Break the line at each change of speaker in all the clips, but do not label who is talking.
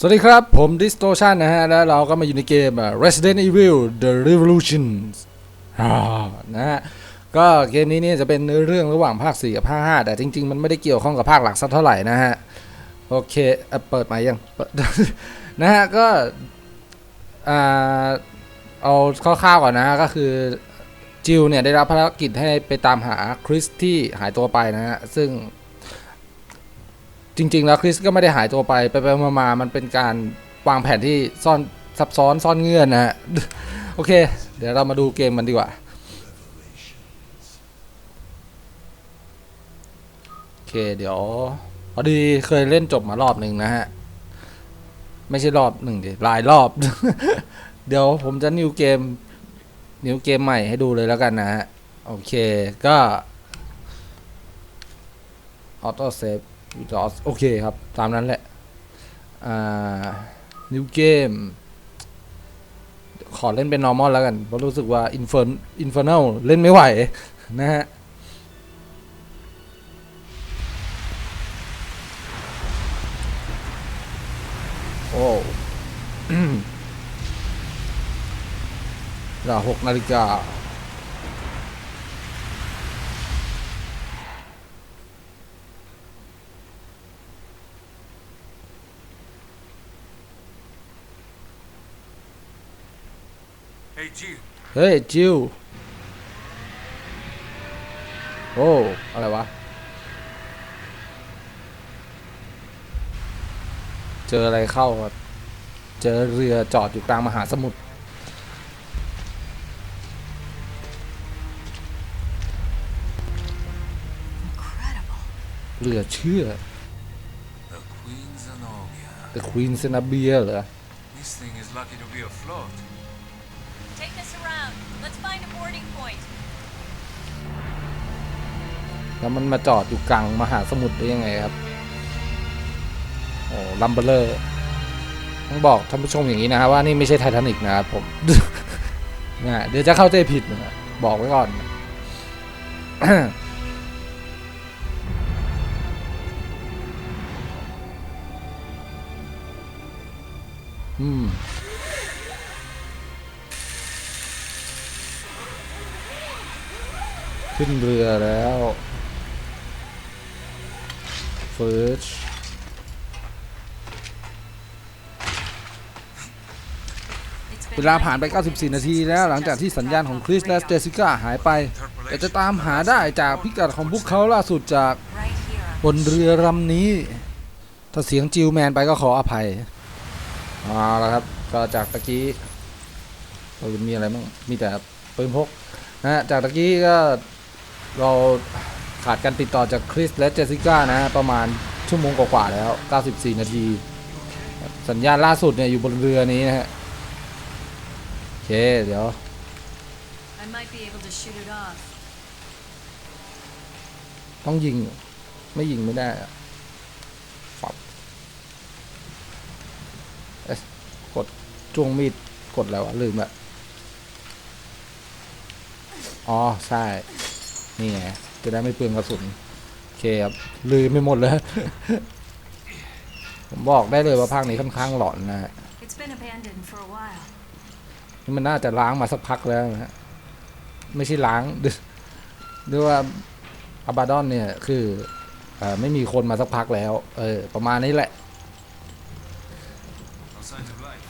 สวัสดีครับ ผม Distortion นะฮะ แล้วเราก็มาอยู่ในเกม Resident Evil The Revolution นะฮะ ก็เกมนี้เนี่ยจะเป็นเรื่องระหว่างภาค 4 กับภาค 5 แต่จริง ๆ มันไม่ได้เกี่ยวข้องกับภาคหลักสักเท่าไหร่นะฮะ โอเคเอเปิดไหมค์ยัง นะฮะ ก็อ่าเอาคร่าวๆก่อนนะฮะ ก็คือจิลเนี่ยได้รับภารกิจให้ไปตามหาคริสที่หายตัวไปนะฮะ ซึ่ง จริง ๆ แล้วคริสก็ไม่ได้หายตัวไปไปไปมามามันเป็นการวางแผนที่ซ่อนซับซ้อนซ่อนเงื่อนนะฮะโอเค เดี๋ยวเรามาดูเกมมันดีกว่า โอเคเดี๋ยว พอดีเคยเล่นจบมารอบหนึ่งนะฮะ ไม่ใช่รอบหนึ่งดิหลายรอบ เดี๋ยวผมจะนิวเกม นิวเกมใหม่ให้ดูเลยแล้วกันนะฮะ โอเคก็ออโต้เซฟ จอโอเคครับ ตามนั้นแหละ อ่า นิวเกม ขอเล่นเป็น normal แล้วกัน เพราะรู้สึกว่า infern infernal เล่นไม่ไหว นะฮะ โอ้เวลาหกนาฬิกา เฮ้ยจิวโอ้อะไรวะ เจออะไรเข้าครับ เจอเรือจอดอยู่กลางมหาสมุทร
Incredible.
เรือเชื่อ
the Queen Zenobia.
The Queen s e n a b i a เหรอ แล้วมันมาจอดอยู่กลางมหาสมุทรได้ยังไงครับ โอ้ลัมเบอร์เลอร์ต้องบอกท่านผู้ชมอย่างนี้นะครับว่านี่ไม่ใช่ไททานิกนะครับผมนะเดี๋ยวจะเข้าใจผิดนะบอกไว้ก่อน อืมขึ้นเรือแล้ว ฟืชเวลาผ่านไป 94 นาทีแล้วหลังจากที่สัญญาณของคริสและเจสิก้าหายไปแต่จะตามหาได้จากพิกัดของพวกเขาล่าสุดจากบนเรือลำนี้ ถ้าเสียงจิวแมนไปก็ขออภัยเอาละครับก็จากตะกี้เรามีอะไรบ้างมีแต่ปืนพกนะฮะจากตะกี้ก็เรา ขาดการติดต่อจากคริสและเจสสิก้านะฮะประมาณชั่วโมงกว่าๆแล้ว 94 นาที สัญญาณล่าสุดเนี่ยอยู่บนเรือนี้นะฮะโอเค เดี๋ยว
I might be able to shoot it off.
ต้องยิง ไม่ยิงไม่ได้อะฟับเอ๊ะกดจ้วงมีด กดแล้วอะลืมอะอ๋อ ใช่ นี่ไง จะได้ไม่เปลืองกระสุนโอเคครับลืมไม่หมดเลยผมบอกได้เลยว่าภาคนี้ค่อนข้างหลอนนะฮะ
It's been abandoned for a while.
นี่มันน่าจะล้างมาสักพักแล้วนะฮะไม่ใช่ล้างหรือว่าอาบาดอนเนี่ยคือเออไม่มีคนมาสักพักแล้ว เออ ประมาณนี้แหละ
No signs of life.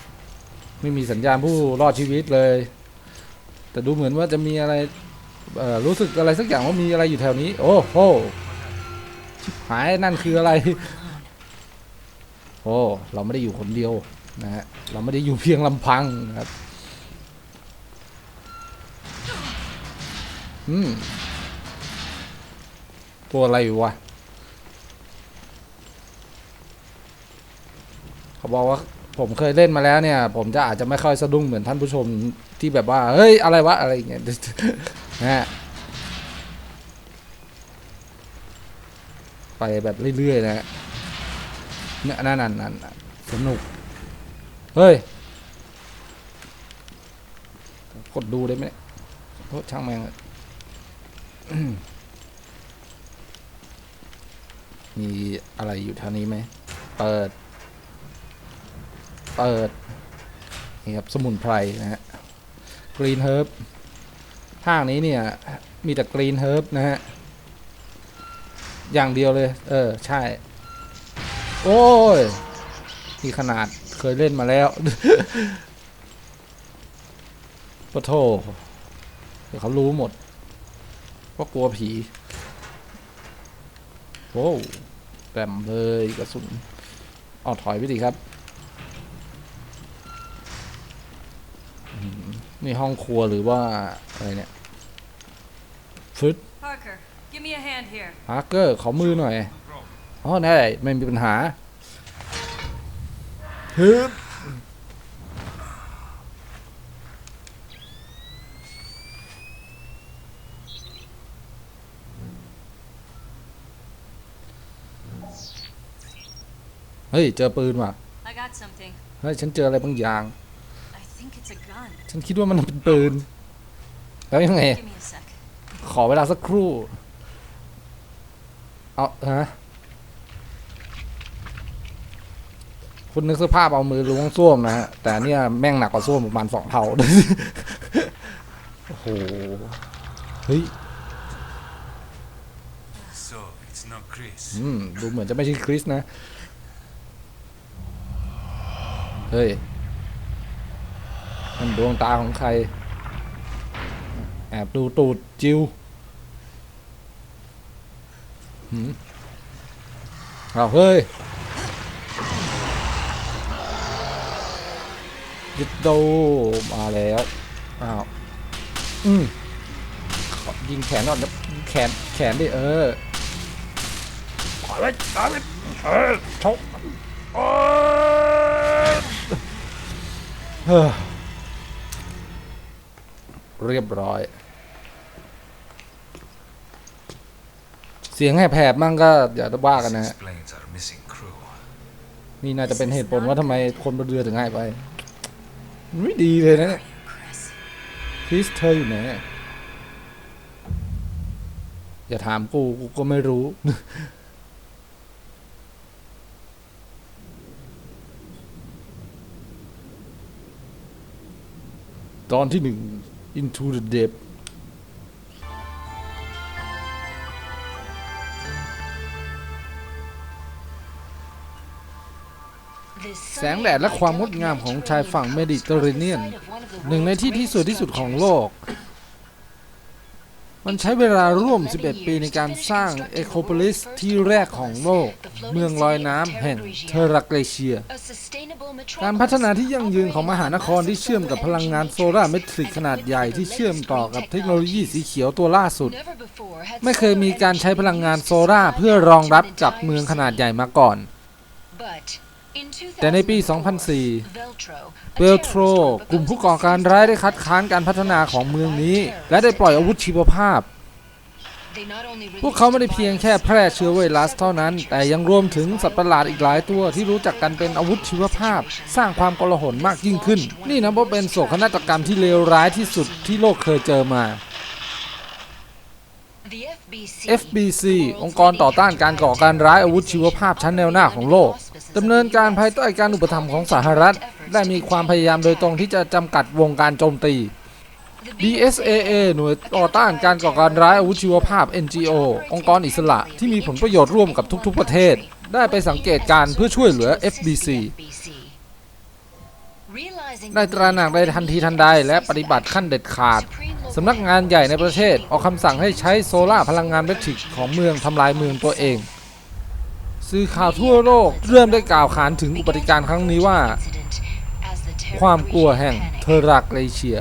ไม่มีสัญญาณผู้รอดชีวิตเลย แต่ดูเหมือนว่าจะมีอะไรเอ่อ รู้สึกอะไรสักอย่างว่ามีอะไรอยู่แถวนี้ โอ้โหชิบหายนั่นคืออะไร โอ้เราไม่ได้อยู่คนเดียวนะฮะเราไม่ได้อยู่เพียงลำพังนะครับอืมตัวอะไรอยู่วะเขาบอกว่าผมเคยเล่นมาแล้วเนี่ย ผมจะอาจจะไม่ค่อยสะดุ้งเหมือนท่านผู้ชมที่แบบว่า เฮ้ย อะไรวะ อะไรอย่างเงี้ย นะไปแบบเรื่อยๆนะฮะเนี่ยนั่นนั่นนั่นนั่นสนุก เฮ้ย กดดูได้ไหมโอ้ช่างแมงมีอะไรอยู่แถวนี้ไหม เปิด เปิด นี่ครับ สมุนไพรนะฮะ กรีนเฮิร์บ ภาคนี้เนี่ยมีแต่กรีนเฮิร์บนะฮะ อย่างเดียวเลย เออ ใช่ โอ้ยนี่ขนาดเคยเล่นมาแล้วปะโทเดี๋ยวเขารู้หมดว่ากลัวผีโอ้แต้มเลยกระสุนเอาถอยไปดิครับอืม นี่ห้องครัวหรือว่าอะไรเนี่ยฟึด
Parker, give me a hand here.
ฮาร์เกอร์ขอมือหน่อยอ๋อได้ไม่มีปัญหาฮึบเฮ้ย เจอปืนว่ะ
I got something.
เฮ้ย ฉันเจออะไรบางอย่าง
I think it's a gun.
ฉันคิดว่ามันเป็นปืน แล้วยังไง
Give me a sec.
ขอเวลาสักครู่ เอาฮะคุณนึกสภาพเอามือล้วงส้วมนะฮะ แต่เนี่ยแม่งหนักกว่าส้วมประมาณสองเท่า โอ้โห เฮ้ย
So, it's not Chris.
อืม ดูเหมือนจะไม่ใช่คริสนะ เฮ้ย มันดวงตาของใคร แอบดูตูดจิวหืมเอาเฮ้ยยิดโดมาแล้วอ้าวอืมขอยิงแขนก่อนนะแขนแขนดิเออถอยไว้ถอยไว้เออชกโอ๊ยเฮ้อ เรียบร้อย เสียงแหบๆมั่งก็อย่าว่ากัน
This
นะฮะ
explains our missing crew.
นี่น่าจะเป็นเหตุผลว่าทำไมคนบนเรือถึงหายไปมันไม่ดีเลยนะเนี่ย
Chris.
คริสเธออยู่ไหนอย่าถามกูกูก็ไม่รู้ ตอนที่หนึ่ง into the depth แสงแดดและความงดงามของชายฝั่งเมดิเตอร์เรเนียน หนึ่งในที่ที่สวยที่สุดของโลก มันใช้เวลาร่วม 11 ปีในการสร้างเอโคโพลิสที่แรกของโลก เมืองลอยน้ำแห่งเทรักเกเชีย การพัฒนาที่ยั่งยืนของมหานครที่เชื่อมกับพลังงานโซลาร์เมตริกขนาดใหญ่ที่เชื่อมต่อกับเทคโนโลยีสีเขียวตัวล่าสุด ไม่เคยมีการใช้พลังงานโซลาร์เพื่อรองรับกับเมืองขนาดใหญ่มาก่อน แต่ในปี 2004เวลโทรกลุ่มผู้ก่อการร้ายได้คัดค้านการพัฒนาของเมืองนี้ และได้ปล่อยอาวุธชีวภาพ พวกเขาไม่ได้เพียงแค่แพร่เชื้อไวรัสเท่านั้น แต่ยังรวมถึงสัตว์ประหลาดอีกหลายตัวที่รู้จักกันเป็นอาวุธชีวภาพ สร้างความกลาหลมากยิ่งขึ้น นี่นะว่าเป็นโศกนาฏกรรมที่เลวร้ายที่สุดที่โลกเคยเจอมา FBC องค์กรต่อต้านการก่อการร้ายอาวุธชีวภาพชั้นแนวหน้าของโลก ดำเนินการภายใต้การอุปถัมภ์ของสหรัฐ ได้มีความพยายามโดยตรงที่จะจำกัดวงการโจมตี DSAA หน่วยต่อต้านการก่อการร้ายอาวุธชีวภาพ NGO องค์กรอิสระที่มีผลประโยชน์ร่วมกับทุกๆประเทศ ได้ไปสังเกตการเพื่อช่วยเหลือ FBC ได้ตระหนักในทันทีทันใดและปฏิบัติขั้นเด็ดขาด สำนักงานใหญ่ในประเทศออกคำสั่งให้ใช้โซล่าร์พลังงานแบตริกของเมืองทำลายเมืองตัวเอง สื่อข่าวทั่วโลกเริ่มได้กล่าวขานถึงอุบัติการณ์ครั้งนี้ว่า ความกลัวแห่งเทอรักเรเชีย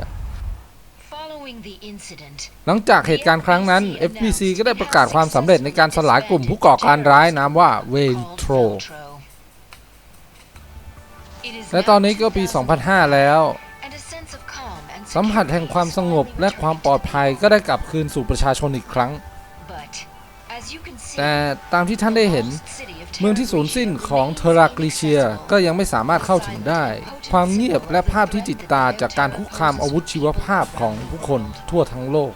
หลังจากเหตุการณ์ครั้งนั้น FBC ก็ได้ประกาศความสำเร็จในการสลายกลุ่มผู้ก่อการร้ายนามว่าเวโทรและตอนนี้ก็ปี 2005 แล้ว สัมผัสแห่งความสงบและความปลอดภัยก็ได้กลับคืนสู่ประชาชนอีกครั้ง แต่ตามที่ท่านได้เห็น เมืองที่สูญสิ้นของเทรากลิเชียก็ยังไม่สามารถเข้าถึงได้ ความเงียบและภาพที่จิตตาจากการคุกคามอาวุธชีวภาพของผู้คนทั่วทั้งโลก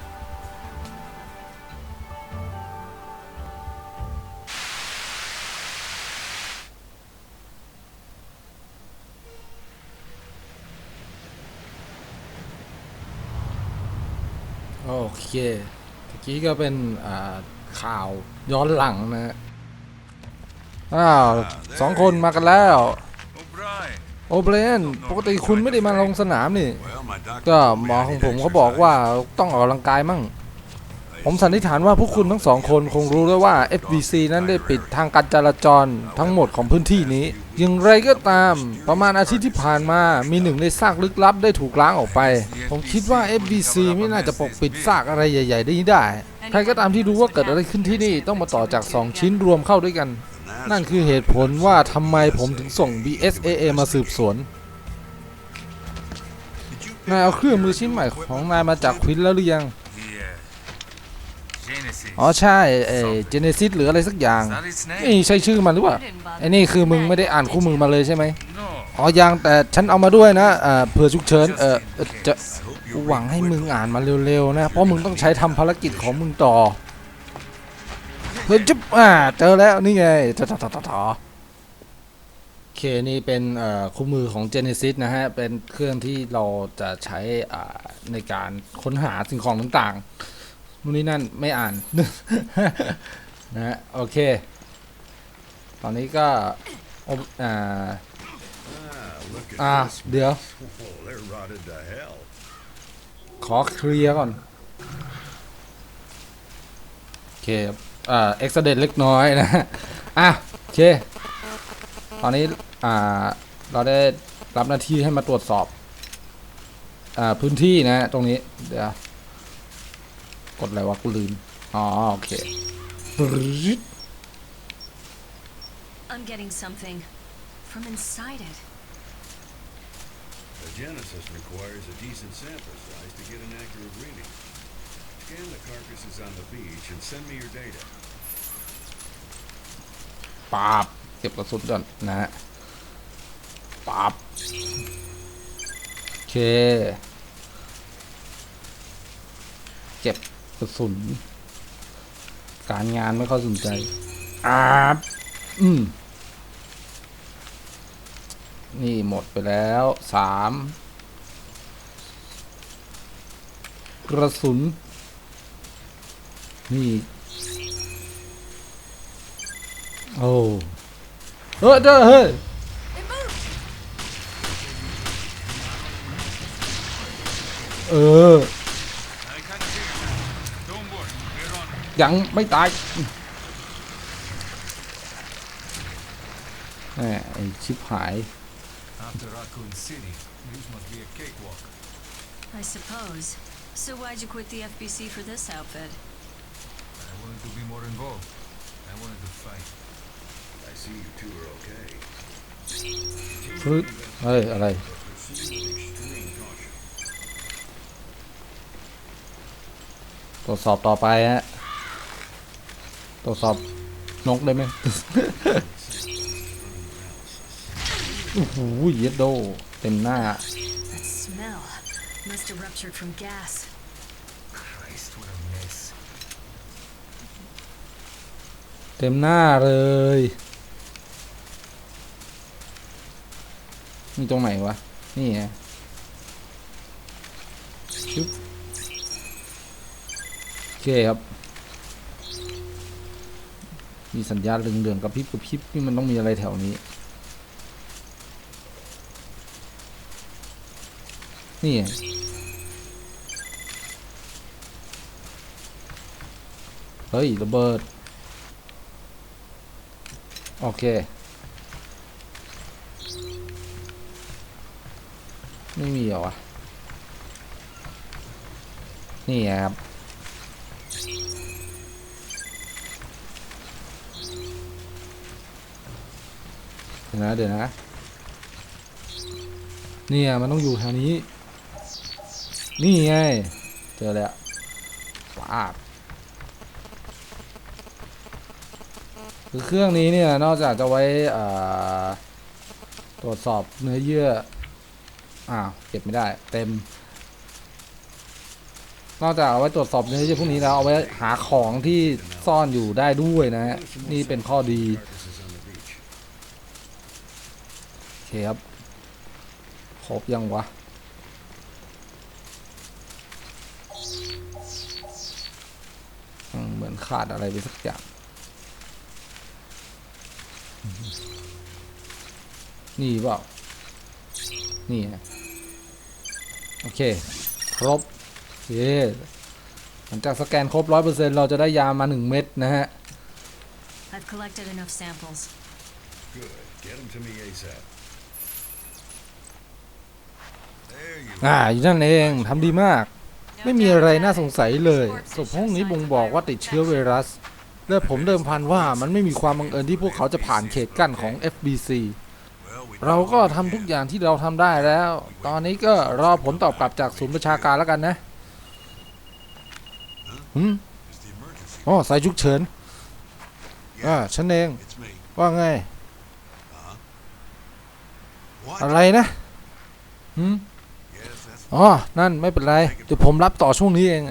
โอเค เมื่อกี้ก็เป็นข่าวย้อนหลังนะ อ้าวสองคนมากันแล้วโอเบรนปกติคุณไม่ได้มาลงสนามนี่ ก็หมอของผมเขาบอกว่าต้องออกกำลังกายมั่ง ผมสันนิษฐานว่าพวกคุณทั้งสองคนคงรู้แล้วว่า FBC นั้นได้ปิดทางการจราจรทั้งหมดของพื้นที่นี้ อย่างไรก็ตามประมาณอาทิตย์ที่ผ่านมามีหนึ่งในซากลึกลับได้ถูกล้างออกไป ผมคิดว่า FBC ไม่น่าจะปกปิดซากอะไรใหญ่ ๆ ได้ได้ ใครก็ตามที่รู้ว่าเกิดอะไรขึ้นที่นี่ต้องมาต่อจาก 2 ชิ้นรวมเข้าด้วยกัน นั่นคือเหตุผลว่าทำไมผมถึงส่ง BSAA มาสืบสวน นายเอาเครื่องมือชิ้นใหม่ของนายมาจากควินแล้วหรือยัง อ๋อใช่เอเจเนซิสหรืออะไรสักอย่างนี่ใช่ชื่อมันหรือเปล่าไอ้นี่คือมึงไม่ได้อ่านคู่มือมาเลยใช่ไหมอ๋อยังแต่ฉันเอามาด้วยนะเอ่อเผื่อฉุกเฉินเอ่อจะหวังให้มึงอ่านมาเร็วๆนะ เพราะมึงต้องใช้ทำภารกิจของมึงต่อ ฮ้ยจุ๊บอ่าเจอแล้วนี่ไงทอทอทอทอทอโอเคนี่เป็นเอ่อคู่มือของ Genesis นะฮะ เป็นเครื่องที่เราจะใช้อ่าในการค้นหาสิ่งของต่างๆนู่นนี่นั่นไม่อ่านนะฮะโอเค ตอนนี้ก็อ่าอ่าเดี๋ยว ขอเคลียร์ก่อนโอเค ครับอ่าเอ็กซ์เดนเล็กน้อยนะอะโอเค ตอนนี้อ่าเราได้รับหน้าที่ให้มาตรวจสอบอ่าพื้นที่นะ ตรงนี้ เดี๋ยว กดอะไรวะกูลืม อ๋อ โอเค
I'm getting something from inside it.
The Genesis requires a decent sample size to get an accurate reading. Scan the carcasses on the beach and send me your data.
ปาบเก็บกระสุนก่อนนะฮะปาบโอเค เก็บกระสุน การงานไม่ค่อยสนใจอาบอืมนี่หมดไปแล้วสามกระสุน นี่ โอ้เฮ้ยเด้อเฮ้ยเออ ยังไม่ตายแหมไอชิบหาย
After Raccoon City, this must be a cakewalk.
I suppose. So why'd you quit the FBC for this outfit?
I wanted to be more involved. I wanted to fight.
I see you two are okay.
ฟึดเฮ้ยอะไร
Proceed with extreme caution.
ตรวจสอบต่อไปฮะ ตรวจสอบนกได้ไหมโอ้โหเย็ดโด เต็มหน้า
That smell must have ruptured from gas.
Christ, what a mess.
เต็มหน้าเลยนี่ตรงไหนวะ นี่ไงโอเคครับ มีสัญญาณเหลืองๆกับพริบกับพริบนี่มันต้องมีอะไรแถวนี้ นี่เฮ้ยระเบิด โอเค ไม่มีหรอวะ นี่ครับเดี๋ยวนะเดี๋ยวนะเนี่ยมันต้องอยู่แถวนี้ นี่ไง เจอแล้วว้าบ คือเครื่องนี้เนี่ยนอกจากจะไว้ตรวจสอบเนื้อเยื่ออ้าวเก็บไม่ได้ เต็ม นอกจากเอาไว้ตรวจสอบเนื้อเยื่อพวกนี้แล้วเอาไว้หาของที่ซ่อนอยู่ได้ด้วยนะฮะนี่เป็นข้อดีโอเคครับครบยังวะเหมือนขาดอะไรไปสักอย่าง นี่เปล่านี่ฮะโอเค ครบโอเคหลังจากสแกนครบร้อยเปอร์เซ็นเราจะได้ยามาหนึ่งเม็ดนะฮะ
I've collected enough samples.
Good. Get them to me ASAP.
There you
อ่าอยู่นั่นเองทำดีมาก ไม่มีอะไรน่าสงสัยเลยศพห้องนี้บ่งบอกว่าติดเชื้อไวรัส และผมเดิมพันว่ามันไม่มีความบังเอิญที่พวกเขาจะผ่านเขตกั้นของ FBC
Well, we
เราก็ทำทุกอย่างที่เราทำได้แล้ว ตอนนี้ก็รอผลตอบกลับจากศูนย์ประชาการแล้วกันนะหืมอ๋อสายฉุกเฉินอ่าฉันเอง ว่าไง อะไรนะหืมอ๋อ นั่นไม่เป็นไร เดี๋ยวผมรับต่อช่วงนี้เอง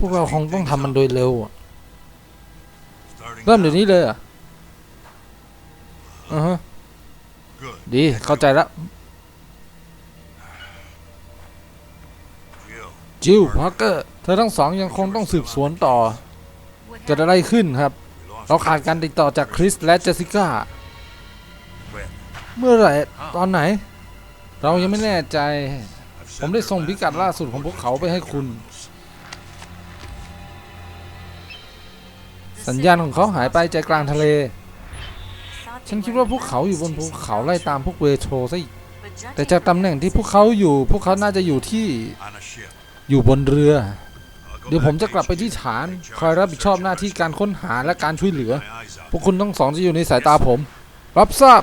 พวกเราคงต้องทำมันโดยเร็ว เริ่มเดี๋ยวนี้เลยอะอือฮะ ดีเข้าใจแล้ว
Jill,
จิลพาร์เกอร์เธอทั้งสองยังคงต้องสืบสวนต่อ
What
เกิดอะไรขึ้นครับ
we lost
เราขาดการติดต่อจากคริสและเจสสิก้า
When?
เมื่อไหร่ตอนไหน เรายังไม่แน่ใจ
I've
ผม
sent
ได้
their
ส่ง
last
พิกัดล่าสุดของพวกเขาไปให้คุณ สัญญาณของเขาหายไปใจกลางทะเล ฉันคิดว่าพวกเขาอยู่บนภูเขาไล่ตามพวกเวโทรซะอีกแต่จากตำแหน่งที่พวกเขาอยู่พวกเขาน่าจะอยู่ที่
on a ship.
อยู่บนเรือ
I'll go
เดี๋ยวผม
back
จะ
to
กลับไป
HQ.
ที่ฐาน
Take charge
คอยรับ
of
ผิดชอบ
search
หน้าที่การค้นหาและการช่วยเหลือ
My eyes out.
พวกคุณทั้งสองจะอยู่ในสายตาผม รับทราบ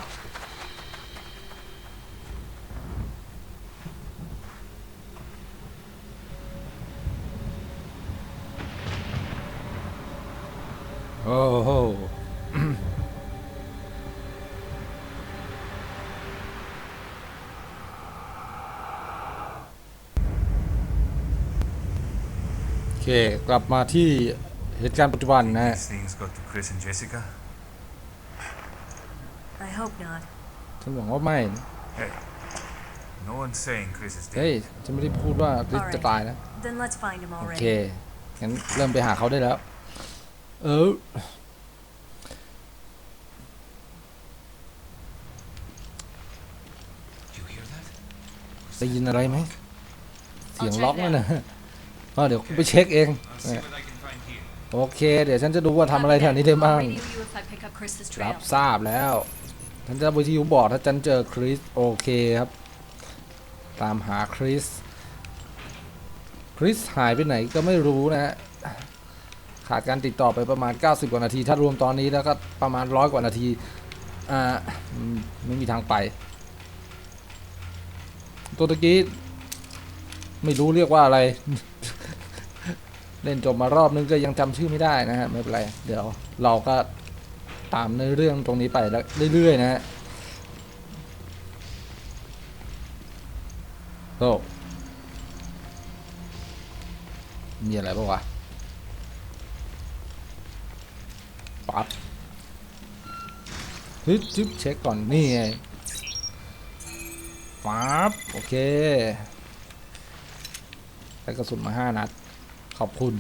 โอ้โห เค กลับมาที่เหตุการณ์ปัจจุบันนะฮะ
These things got to Chris and Jessica.
I hope not.
ฉันหวังว่าไม่นะ
Hey, no one's saying Chris is
เฮ้ย
dead.
ฉันไม่ได้พูดว่าคริสจะตายนะ
Then let's find him
โอเค
already.
งั้นเริ่มไปหาเขาได้แล้ว เออ
You hear that?
ได้ยินอะไรไหม เสียงล็อกนั่นนะ อ๋อเดี๋ยวไปเช็คเอง โอเค เดี๋ยวฉันจะดูว่าทำอะไรแถวนี้ได้บ้าง รับทราบแล้ว ฉันจะวิทยุบอกถ้าฉันเจอคริสโอเคครับ ตามหาคริส คริสหายไปไหนก็ไม่รู้นะฮะ ขาดการติดต่อไปประมาณ 90 กว่านาที ถ้ารวมตอนนี้แล้วก็ประมาณร้อยกว่านาที อ่า ไม่มีทางไป ตัวตะกี้ไม่รู้เรียกว่าอะไร เล่นจบมารอบนึงก็ยังจำชื่อไม่ได้นะฮะไม่เป็นไร เดี๋ยวเราก็ตามในเรื่องตรงนี้ไปแล้วเรื่อยๆนะฮะโตมีอะไรบ้างวะปั๊บฮึดจึ๊บเช็คก่อนนี่ไงปั๊บโอเคได้วกระสุนมาห้านัด ขอบคุณ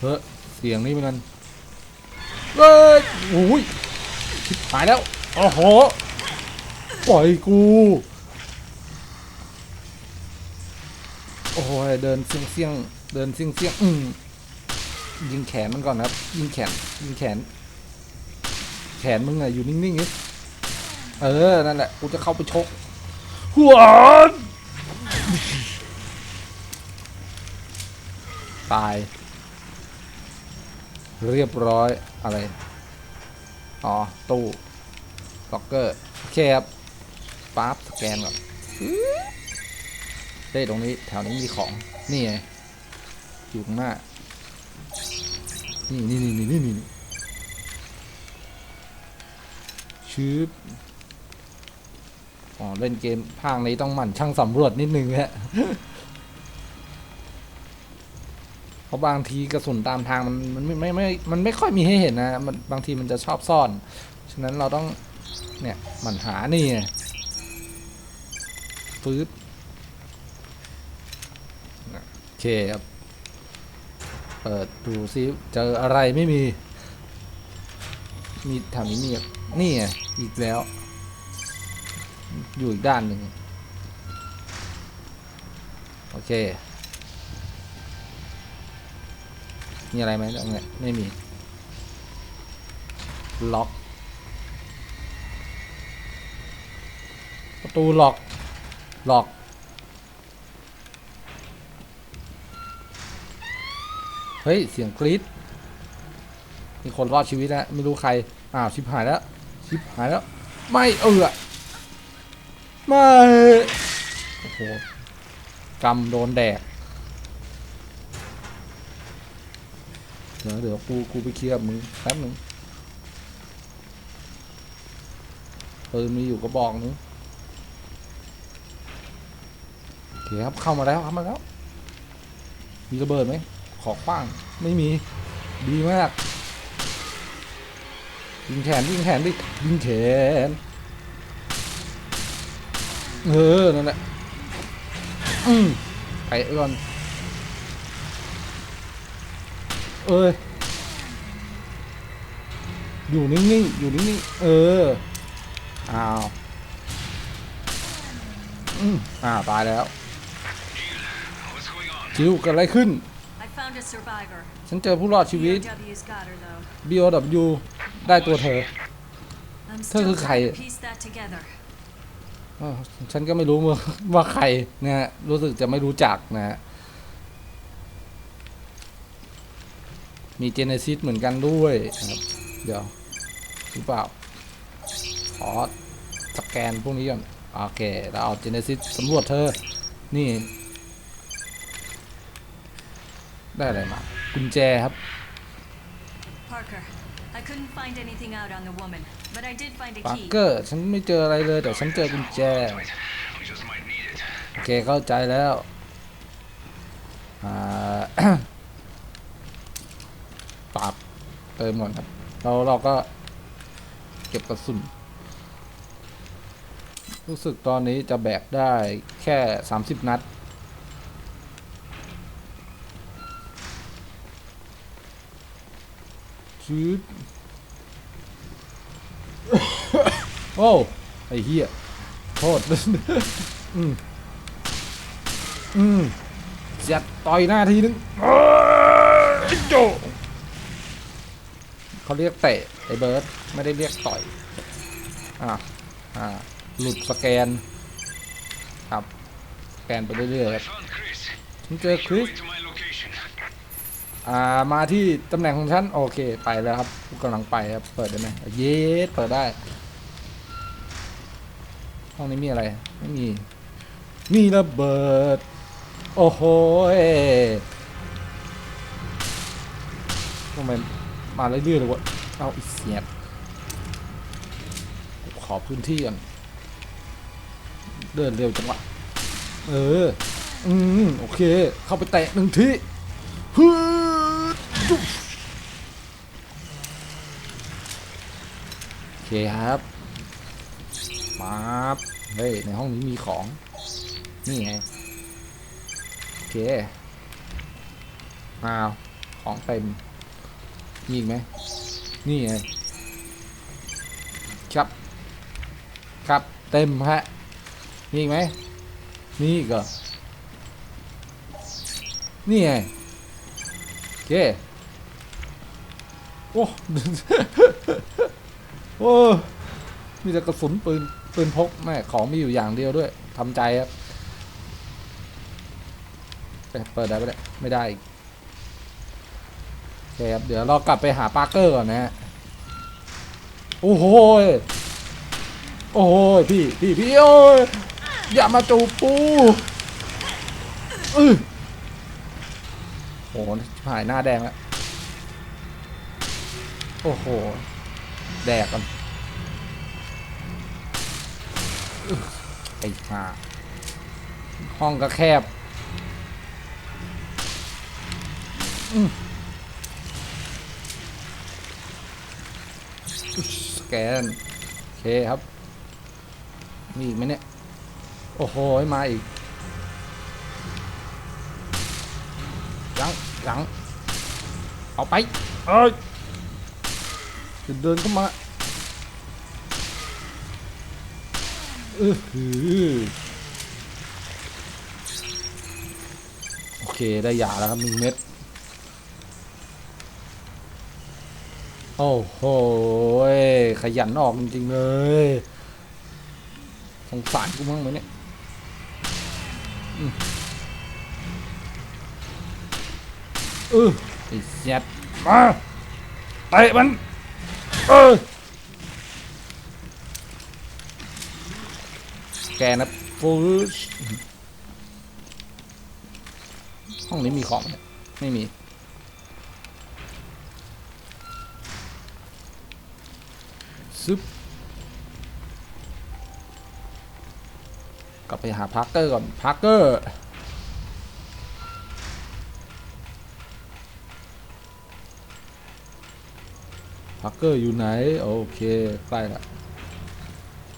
เฮ้ยเสียงนี่มันเฮ้ยโอ้ยหายแล้ว โอ้โห ปล่อยกู โอ้โหเดินเสี่ยงเสี่ยงเดินเสี่ยงเสี่ยงๆอืมยิงแขนมันก่อนครับ ยิงแขน ยิงแขน แขนมึงอะอยู่นิ่งๆเออ นั่นแหละ กูจะเข้าไปชก หัวดตาย เรียบร้อยอะไร อ๋อ ตู้ล็อกเกอร์ โอเคครับปั๊บสแกนก่อนเฮ้ยตรงนี้ แถวนี้มีของ นี่ไง อยู่ข้างหน้า นี่นี่นี่นี่นี่นี่ชืบ อ๋อเล่นเกมภาคนี้ต้องหมั่นช่างสำรวจนิดนึงฮะเพราะบางทีกระสุนตามทางมันมันไม่ไม่ไม่มันไม่ค่อยมีให้เห็นนะมันบางทีมันจะชอบซ่อน ฉะนั้นเราต้องเนี่ยหมั่นหานี่ฟื้บเคครับ เปิดดูซิเจออะไรไม่มี มีแถวนี้มีนี่อีกแล้ว อยู่อีกด้านหนึ่งโอเค มีอะไรไหมตรงนี้ไม่มี ล็อก ประตูล็อกล็อกเฮ้ย เสียงกรี๊ด มีคนรอดชีวิตแล้วไม่รู้ใคร อ้าว ชิบหายแล้ว ชิบหายแล้ว ไม่เออ ไม่โอ้โหกำโดนแดกเดี๋ยวเดี๋ยวกูกูไปเคลียร์มึงแป๊บหนึ่งปืนมีอยู่กระบอกนึงโอเคครับเข้ามาแล้วเข้ามาแล้ว มีระเบิดไหมขอขว้างไม่มีดีมากยิงแขนยิงแขนดิยิงแขน เออ นั่นแหละ อืมไปก่อน เอ้ย อยู่นิ่งๆ อยู่นิ่งๆ เออ อ้าว อืมอ้าวตายแล้ว
What's going on?
จิวเกิดอะไรขึ้น
I found a survivor.
ฉันเจอผู้รอดชีวิต
BOW's got her though.
BOW ได้ตัวเธอ
I'm
Thôi
still
cứ khày.
trying to piece that together.
อ้าวฉันก็ไม่รู้ว่าว่าใครนะฮะรู้สึกจะไม่รู้จักนะฮะมีเจเนซิสเหมือนกันด้วยนะครับเดี๋ยวหรือเปล่าขอสแกนพวกนี้ก่อนโอเคเราเอาเจเนซิสสำรวจเธอ นี่ ได้อะไรมา กุญแจครับ
Parker, I couldn't find anything out on the woman,
ปาร์
key.
เกอร์ฉันไม่เจออะไรเลยแต่ฉันเจอกุญแจ โอเคเข้าใจแล้วอ่าปรับเติมก่อนครับเราเราก็เก็บกระสุน รู้สึกตอนนี้จะแบกได้แค่ 30 นัดชืด โอ้ไอ้เหี้ยโทษอืมอืมจัดต่อยหน้าทีนึงเอ้ยโจเขาเรียกเตะไอ้เบิร์ดไม่ได้เรียกต่อย อ่าอ่าหลุดสแกน ครับ สแกนไปเรื่อยๆครับฉันเจอคริสอ่า มาที่ตำแหน่งของฉัน โอเค ไปแล้วครับกูกำลังไปครับ เปิดได้ไหมเยสเปิดได้ ห้องนี้มีอะไร ไม่มี มีระเบิด โอ้โหทำไมมาเรื่อยๆเลยวะ เอาอีเสียดขอพื้นที่ก่อนเดินเร็วจังวะ เออ อืม โอเค เข้าไปแตะหนึ่งทีฮึโอเคครับ มาบเฮ้ย ในห้องนี้มีของ นี่ไง โอเค อ้าว ของเต็มมีอีกไหม นี่ไง ครับ ครับ เต็มฮะ มีอีกไหม มีอีกเหรอ นี่ไง โอเค โอ้ โอ้ มีแต่กระสุนปืน ปืนพกแม่ของมีอยู่อย่างเดียวด้วยทำใจครับเปิดได้ไหมเนี่ยไม่ได้อีกโอเคครับเดี๋ยวเรากลับไปหาปาร์เกอร์ก่อนนะฮะโอ้โหโอ้โหพี่พี่พี่โอ้ยอย่ามาจูปูอือโอ้โหหายหน้าแดงแล้วโอ้โห แดกกัน ไอ้ห่าห้องก็แคบอืมอึ๊ะสแกน โอเคครับ มีอีกไหมเนี่ย โอ้โห มาอีกอยังยัง เอาไป เอ้ยเดินเข้ามา เออหือโอเค ได้ยาแล้วครับหนึ่งเม็ด โอ้โห ขยันออกจริง ๆ เลยสงสารกูมั้งไหมเนี่ยเออไอ้เสียดมาเตะมัน เออ แกนะฟูชห้องนี้มีของไหมไม่มี ซึบกลับไปหาพาร์เกอร์ก่อน พาร์เกอร์พักเกอร์อยู่ไหน โอเค ใกล้ละ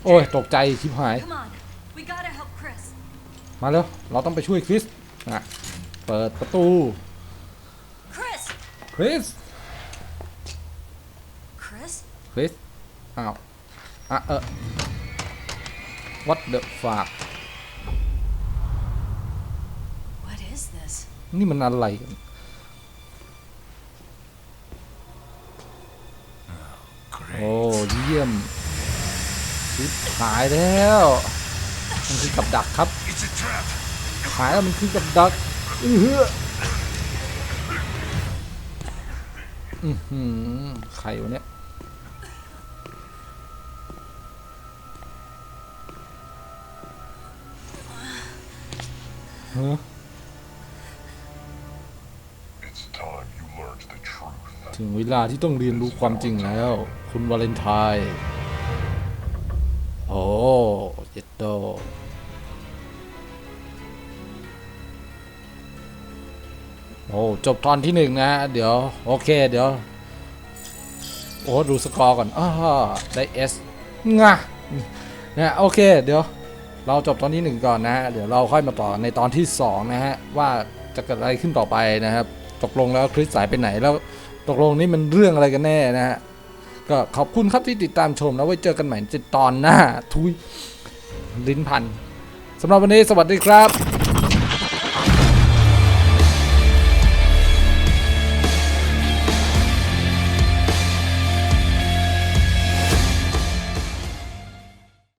โอ้ย ตกใจ ชิบหาย
Come on. We gotta help Chris.
มาแล้วเราต้องไปช่วยคริสอะเปิดประตู
Chris!
คริส
Chris?
คริส อ้าว อะเออ what the fuck
What is this?
นี่มันอะไรกัน โอ้ เยี่ยมชิบหายแล้ว มันคือกับดักครับ
It's a trap.
หายแล้วมันคือกับดักอือหืออือหือใครวะเนี่ยฮะ
It's time you learned the truth.
ถึงเวลาที่ต้องเรียนรู้ความจริงแล้ว คุณวาเลนไทน์โอ้เจ็ดโดโอ้จบตอนที่หนึ่งนะ เดี๋ยว โอเค เดี๋ยว โอ้ดูสกอร์ก่อนอ้าได้เอสงะนะโอเค เดี๋ยว เราจบตอนที่หนึ่งก่อนนะฮะเดี๋ยวเราค่อยมาต่อในตอนที่สองนะฮะ ว่าจะเกิดอะไรขึ้นต่อไปนะครับ ตกลงแล้วคริสสายไปไหนแล้ว ตกลงนี่มันเรื่องอะไรกันแน่นะฮะ ก็ขอบคุณครับที่ติดตามชมแล้วไว้เจอกันใหม่ในตอนหน้าทุย ลิ้นพันสำหรับวันนี้สวัสดีครับ